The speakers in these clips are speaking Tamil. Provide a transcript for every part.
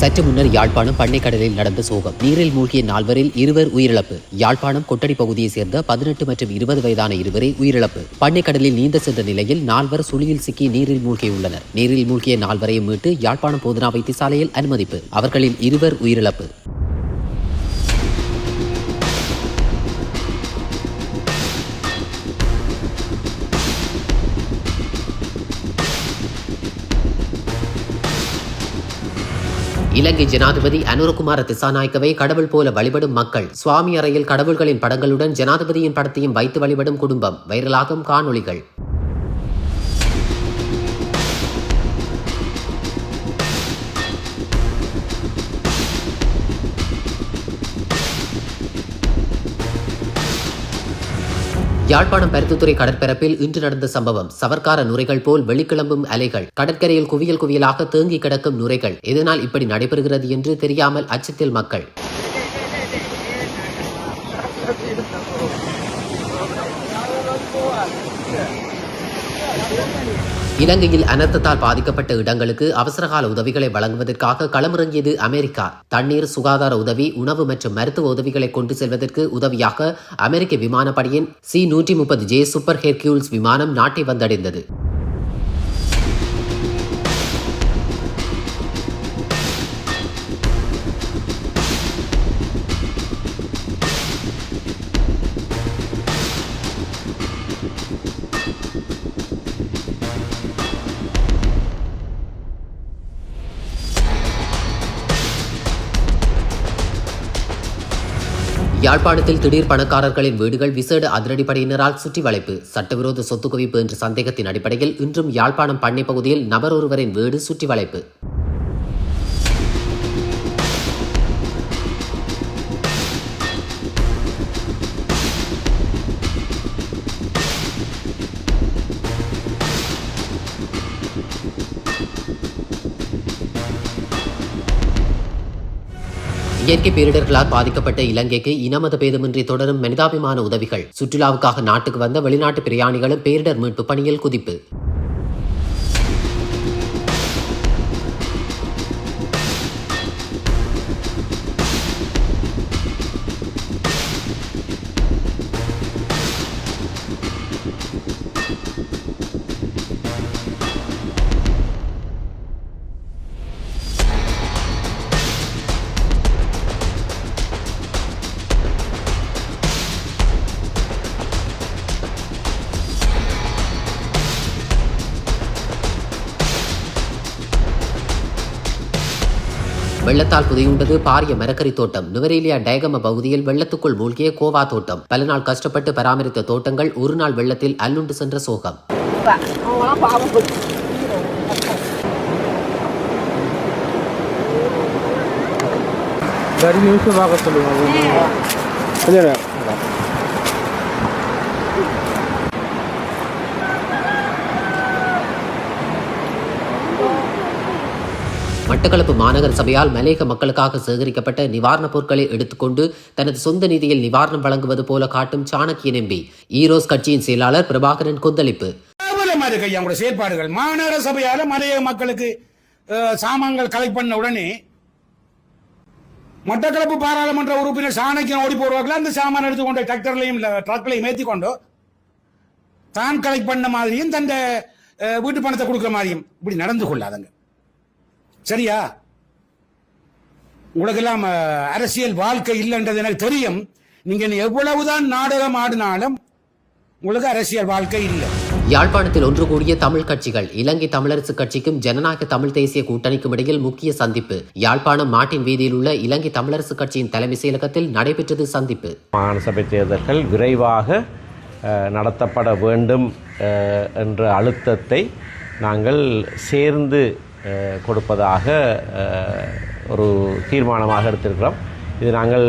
சற்று முன்னர் யாழ்ப்பாணம் பண்ணைக்கடலில் நடந்த சோகம். நீரில் மூழ்கிய நால்வரில் இருவர் உயிரிழப்பு. யாழ்ப்பாணம் கொட்டடி பகுதியைச் சேர்ந்த பதினெட்டு மற்றும் இருபது வயதான இருவரே உயிரிழப்பு. பண்ணைக்கடலில் நீந்த சென்ற நிலையில் நால்வர் சுழியில் சிக்கி நீரில் மூழ்கியுள்ளனர் நீரில் மூழ்கிய நால்வரையும் மீட்டு யாழ்ப்பாணம் போதனா வைத்தியசாலையில் அனுமதிப்பு. அவர்களில் இருவர் உயிரிழப்பு. இலங்கை ஜனாதிபதி அனுரகுமார திசாநாயக்கவை கடவுள் போல வழிபடும் மக்கள். சுவாமி அறையில் கடவுள்களின் படங்களுடன் ஜனாதிபதியின் படத்தையும் வைத்து வழிபடும் குடும்பம். வைரலாகும் காணொளிகள். யாழ்ப்பாணம் பருத்தித்துறை கடற்பரப்பில் இன்று நடந்த சம்பவம். சவர்க்கார நுரைகள் போல் வெளிக்கிளம்பும் அலைகள் கடற்கரையில் குவியல் குவியலாக தேங்கி கிடக்கும் நுரைகள். எதனால் இப்படி நடைபெறுகிறது என்று தெரியாமல் அச்சத்தில் மக்கள். இலங்கையில் அனர்த்தத்தால் பாதிக்கப்பட்ட இடங்களுக்கு அவசரகால உதவிகளை வழங்குவதற்காக களமிறங்கியது அமெரிக்கா. தண்ணீர் சுகாதார உதவி உணவு மற்றும் மருத்துவ உதவிகளை கொண்டு செல்வதற்கு உதவியாக அமெரிக்க விமானப்படையின் சி நூற்றி முப்பது ஜே சூப்பர் ஹெர்கியூல்ஸ் விமானம் நாட்டை வந்தடைந்தது. யாழ்ப்பாணத்தில் திடீர் பணக்காரர்களின் வீடுகள் விசேட அதிரடிப்படையினரால் சுற்றி வளைப்பு சட்டவிரோத சொத்து குவிப்பு என்ற சந்தேகத்தின் அடிப்படையில் இன்றும் யாழ்ப்பாணம் பண்ணை பகுதியில் நபர் ஒருவரின் வீடு சுற்றி வளைப்பு இயற்கை பேரிடர்களால் பாதிக்கப்பட்ட இலங்கைக்கு இனமத பேதமின்றி தொடரும் மனிதாபிமான உதவிகள். சுற்றுலாவுக்காக நாட்டுக்கு வந்த வெளிநாட்டு பிரயாணிகளும் பேரிடர் மீட்பு பணியில் குதிப்பு. வெள்ளத்தால் புதையுண்டது பாரிய மரக்கறி தோட்டம். நுவரேலியா டயகம பகுதியில் வெள்ளத்துக்குள் மூழ்கிய கோவா தோட்டம். பல நாள் கஷ்டப்பட்டு பராமரித்த தோட்டங்கள் ஒரு நாள் வெள்ளத்தில் அல்லுண்டு சென்ற சோகம். வருது நியூஸ் பார்க்க சொல்லுவாங்க மட்டக்களப்பு மாநகர சபையால் மலேக மக்களுக்காக சேகரிக்கப்பட்ட நிவாரணப் பொருட்களை எடுத்துக்கொண்டு தனது சொந்த நிதியில் நிவாரணம் வழங்குவது போல காட்டும் சாணக்கியன் எம்பி. ஈரோஸ் கட்சியின் செயலாளர் பிரபாகரன் கொந்தளிப்பு. செயற்பாடுகள். மாநகர சபையால மலையக மக்களுக்கு சாமான்கள் கலெக்ட் பண்ண உடனே மட்டக்களப்பு பாராளுமன்ற உறுப்பினர் சாணக்கியம் ஓடி போடுவார்கள் அந்த சாமான் எடுத்துக்கொண்டு டிராக்டர்லையும் ட்ரக்லையும் ஏற்றி கொண்டு தான் கலெக்ட் பண்ண மாதிரியும் தந்த வீட்டு பணத்தை கொடுக்குற மாதிரியும். இப்படி நடந்து கொள்ளாதங்க. சரியா? அஹ், அரசியல் வாழ்க்கை இல்லைன்றது எனக்கு தெரியும். நீங்க எவ்வளவுதான் நாடகம் ஆடினாலும் உங்களுக்கு அரசியல் வாழ்க்கை இல்லை. யாழ்ப்பாணத்தில் ஒன்று கூடிய தமிழ் கட்சிகள் இலங்கை தமிழரசு கட்சிக்கும் ஜனநாயக தமிழ் தேசிய கூட்டணிக்கும் இடையில் முக்கிய சந்திப்பு. யாழ்ப்பாணம் மாட்டின் வீதியில் உள்ள இலங்கை தமிழரசு கட்சியின் தலைமை செயலகத்தில் நடைபெற்றது சந்திப்பு. மாகாண சபை தேர்தல்கள் விரைவாக நடத்தப்பட வேண்டும் என்ற அழுத்தத்தை நாங்கள் சேர்ந்து கொடுப்பதாக ஒரு தீர்மானமாக எடுத்திருக்கிறோம். இது நாங்கள்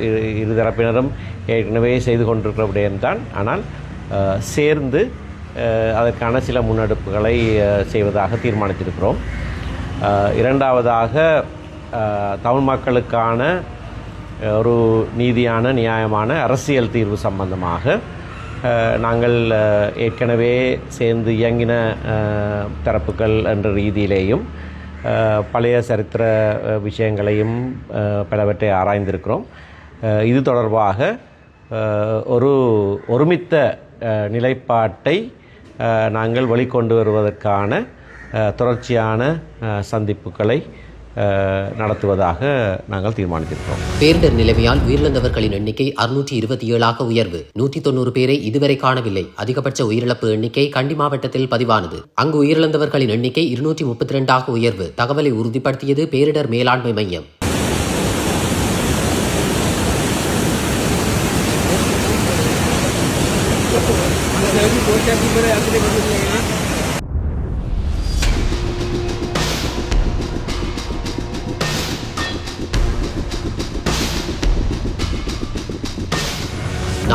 இரு- இருதரப்பினரும் ஏற்கனவே செய்து கொண்டிருக்கிற விடயம்தான் ஆனால் சேர்ந்து அதற்கான சில முன்னெடுப்புகளை செய்வதாக தீர்மானித்திருக்கிறோம். இரண்டாவதாக தமிழ் மக்களுக்கான ஒரு நீதியான நியாயமான அரசியல் தீர்வு சம்பந்தமாக நாங்கள் ஏற்கனவே சேர்ந்து இயங்கின தரப்புகள் என்ற ரீதியிலேயும் பழைய சரித்திர விஷயங்களையும் பலவற்றை ஆராய்ந்திருக்கிறோம். இது தொடர்பாக ஒரு ஒருமித்த நிலைப்பாட்டை நாங்கள் வெளிக்கொண்டு வருவதற்கான தொடர்ச்சியான சந்திப்புகளை நடத்துவதாக நாங்கள் தீர்மானித்திருக்கிறோம். பேரிடர் நிலைமையால் உயிரிழந்தவர்களின் எண்ணிக்கை அறுநூற்றி இருபத்தி ஏழாக உயர்வு. நூற்றி தொண்ணூறு பேரை இதுவரை காணவில்லை. அதிகபட்ச உயிரிழப்பு எண்ணிக்கை கண்டி மாவட்டத்தில் பதிவானது. அங்கு உயிரிழந்தவர்களின் எண்ணிக்கை இருநூற்றி முப்பத்தி ரெண்டாக உயர்வு. தகவலை உறுதிப்படுத்தியது பேரிடர் மேலாண்மை மையம்.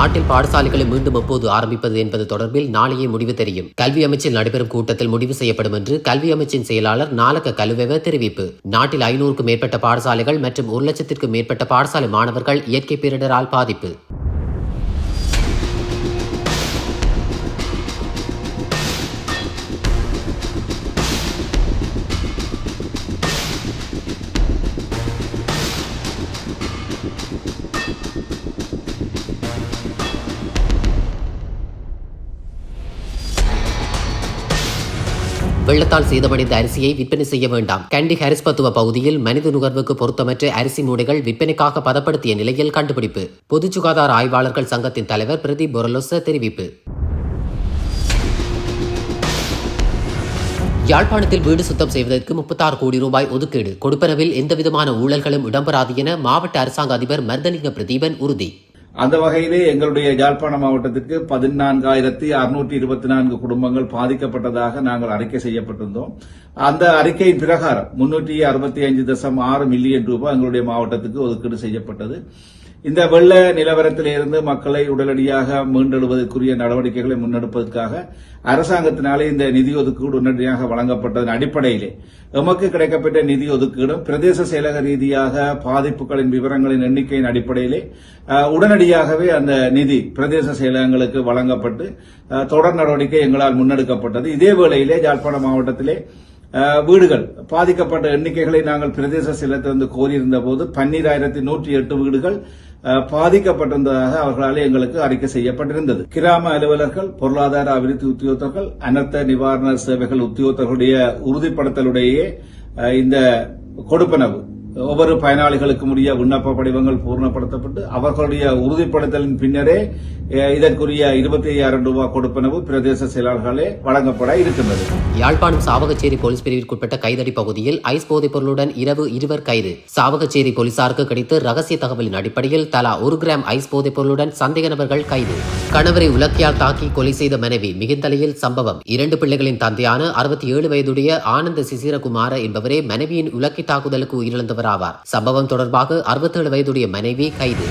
நாட்டில் பாடசாலைகளை மீண்டும் எப்போது ஆரம்பிப்பது என்பது தொடர்பில் நாளையே முடிவு தெரியும். கல்வி அமைச்சில் நடைபெறும் கூட்டத்தில் முடிவு செய்யப்படும் என்று கல்வி அமைச்சின் செயலாளர் நாலக்க கலுவெவ தெரிவிப்பு. நாட்டில் ஐநூறுக்கும் மேற்பட்ட பாடசாலைகள் மற்றும் ஒரு லட்சத்திற்கும் மேற்பட்ட பாடசாலை மாணவர்கள் இயற்கை பேரிடரால் பாதிப்பு. வெள்ளத்தால் சேதமடைந்த அரிசியை விற்பனை செய்ய வேண்டாம். கண்டி ஹரிஸ்பத்துவ பகுதியில் மனித நுகர்வுக்கு பொருத்தமற்ற அரிசி மூடைகள் விற்பனைக்காக பதப்படுத்திய நிலையில் கண்டுபிடிப்பு. பொது சுகாதார ஆய்வாளர்கள் சங்கத்தின் தலைவர் பிரதீப் பொரலோச தெரிவிப்பு. யாழ்ப்பாணத்தில் வீடு சுத்தம் செய்வதற்கு முப்பத்தாறு கோடி ரூபாய் ஒதுக்கீடு. கொடுப்பனவில் எந்தவிதமான ஊழல்களும் இடம்பெறாது என மாவட்ட அரசாங்க அதிபர் மர்தலிங்க பிரதீபன் உறுதி. அந்த வகையிலே எங்களுடைய யாழ்ப்பாண மாவட்டத்திற்கு பதினான்காயிரத்தி அறுநூற்றி இருபத்தி நான்கு குடும்பங்கள் பாதிக்கப்பட்டதாக நாங்கள் அறிக்கை செய்யப்பட்டிருந்தோம். அந்த அறிக்கையின் பிரகாரம் முன்னூற்றி அறுபத்தி ஐந்து தசம் ஆறு மில்லியன் ரூபாய் எங்களுடைய மாவட்டத்துக்கு ஒதுக்கீடு செய்யப்பட்டது. இந்த வெள்ள நிலவரத்திலிருந்து மக்களை உடனடியாக மீண்டெடுவதற்குரிய நடவடிக்கைகளை முன்னெடுப்பதற்காக அரசாங்கத்தினாலே இந்த நிதி ஒதுக்கீடு உடனடியாக வழங்கப்பட்டதன் அடிப்படையிலே எமக்கு கிடைக்கப்பட்ட நிதி ஒதுக்கீடும் பிரதேச செயலக ரீதியாக பாதிப்புகளின் விவரங்களின் எண்ணிக்கையின் அடிப்படையிலே உடனடியாகவே அந்த நிதி பிரதேச செயலகங்களுக்கு வழங்கப்பட்டு தொடர் நடவடிக்கை எங்களால் முன்னெடுக்கப்பட்டது. இதே வேளையிலே யாழ்ப்பாண மாவட்டத்திலே வீடுகள் பாதிக்கப்பட்ட எண்ணிக்கைகளை நாங்கள் பிரதேச செயலத்திலிருந்து கோரியிருந்த போது பன்னீராயிரத்தி நூற்றி எட்டு வீடுகள் பாதிக்கப்பட்டிருந்ததாக அவர்களால் எங்களுக்கு அறிக்கை செய்யப்பட்டிருந்தது. கிராம அலுவலர்கள் பொருளாதார அபிவிருத்தி உத்தியோகத்தர்கள் அனர்த்த நிவாரண சேவைகள் உத்தியோகத்தர்களுடைய உறுதிப்படுத்தலுடையே இந்த கொடுப்பனவு. ஒவ்வொரு பயனாளிகளுக்கும் உரிய விண்ணப்ப படிவங்கள் பூர்ணப்படுத்தப்பட்டு அவர்களுடைய உறுதிப்படுத்தலின் பின்னரே இதற்குரிய இருபத்தி ஐயாயிரம் ரூபாய் கொடுப்பனவு பிரதேச செயலாளர்களே வழங்கப்பட இருக்கின்றது. யாழ்ப்பாணம் சாவகச்சேரி போலீஸ் பிரிவிற்குட்பட்ட கைதடி பகுதியில் ஐஸ் போதைப் பொருளுடன் இரவு இருவர் கைது. சாவகச்சேரி போலீசாருக்கு கிடைத்த ரகசிய தகவலின் அடிப்படையில் தலா ஒரு கிராம் ஐஸ் போதைப் பொருளுடன் சந்தேக நபர்கள் கைது. கணவரை உலக்கியால் தாக்கி கொலை செய்த மனைவி மிகுந்தலையில் சம்பவம். இரண்டு பிள்ளைகளின் தந்தையான அறுபத்தி ஏழு வயதுடைய ஆனந்த சிசிரகுமார என்பவரே மனைவியின் உலக்கி தாக்குதலுக்கு உயிரிழந்தவர். தலைவராவார். சம்பவம் தொடர்பாக அறுபத்தேழு வயதுடைய மனைவி கைது.